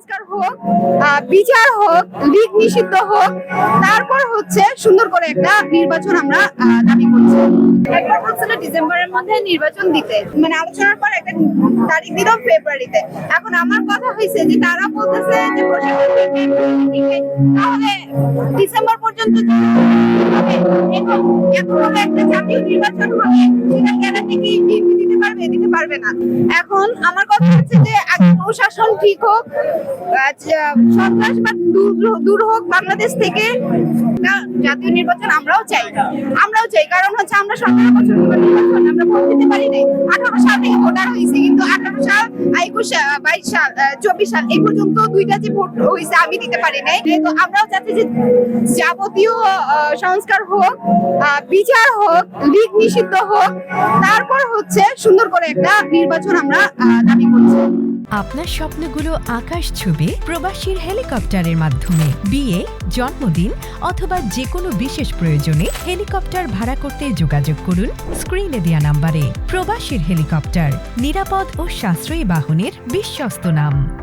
সংস্কার হোক বিচার হোক লিগ নিষিদ্ধ হোক তারপর হচ্ছে সুন্দর করে একটা নির্বাচন আমরা দাবি করছি। ডিসেম্বরের মধ্যে নির্বাচন দিতে মানে আলোচনার পর একটা তারিখ দিল ফেব্রুয়ারিতে। এখন আমার কথা হয়েছে যে তারা বলতেছে যে থেকে, থেকে, তাহলে ডিসেম্বর পর্যন্ত এখন একটা জাতীয় নির্বাচন হবে সেটা গ্যারান্টি কি বিএনপি দিতে পারবে না। এখন আমার কথা হচ্ছে যে প্রশাসন ঠিক হোক আহ, যে- সন্ত্রাস বা দূর হোক বাংলাদেশ থেকে জাতীয় নির্বাচন আমরাও চাই। আমরাও চাই কারণ হচ্ছে আমরা সতেরো বছর নির্বাচন আমরা ভোট দিতে পারি নাই। আঠারো সাল থেকে ভোটার হয়েছে কিন্তু আঠারো সাল একুশ বাইশ সাল চব্বিশ সাল এই পর্যন্ত দুইটা যে ভোট হয়েছে আমি দিতে পারি নাই। তো আমরাও চাচ্ছি যে যাবতীয় সংস্কার হোক বিচার হোক, লিগ নিষিদ্ধ হোক, তারপর হচ্ছে সুন্দর করে একটা নির্বাচন আমরা দাবি করছি। আপনার স্বপ্নগুলো আকাশ ছুবে প্রবাসীর হেলিকপ্টারের মাধ্যমে। বিয়ে, জন্মদিন অথবা যে কোনো বিশেষ প্রয়োজনে হেলিকপ্টার ভাড়া করতে যোগাযোগ করুন স্ক্রিনে দেওয়া নাম্বারে। প্রবাসীর হেলিকপ্টার, নিরাপদ ও সাশ্রয়ী বাহনের বিশ্বস্ত নাম।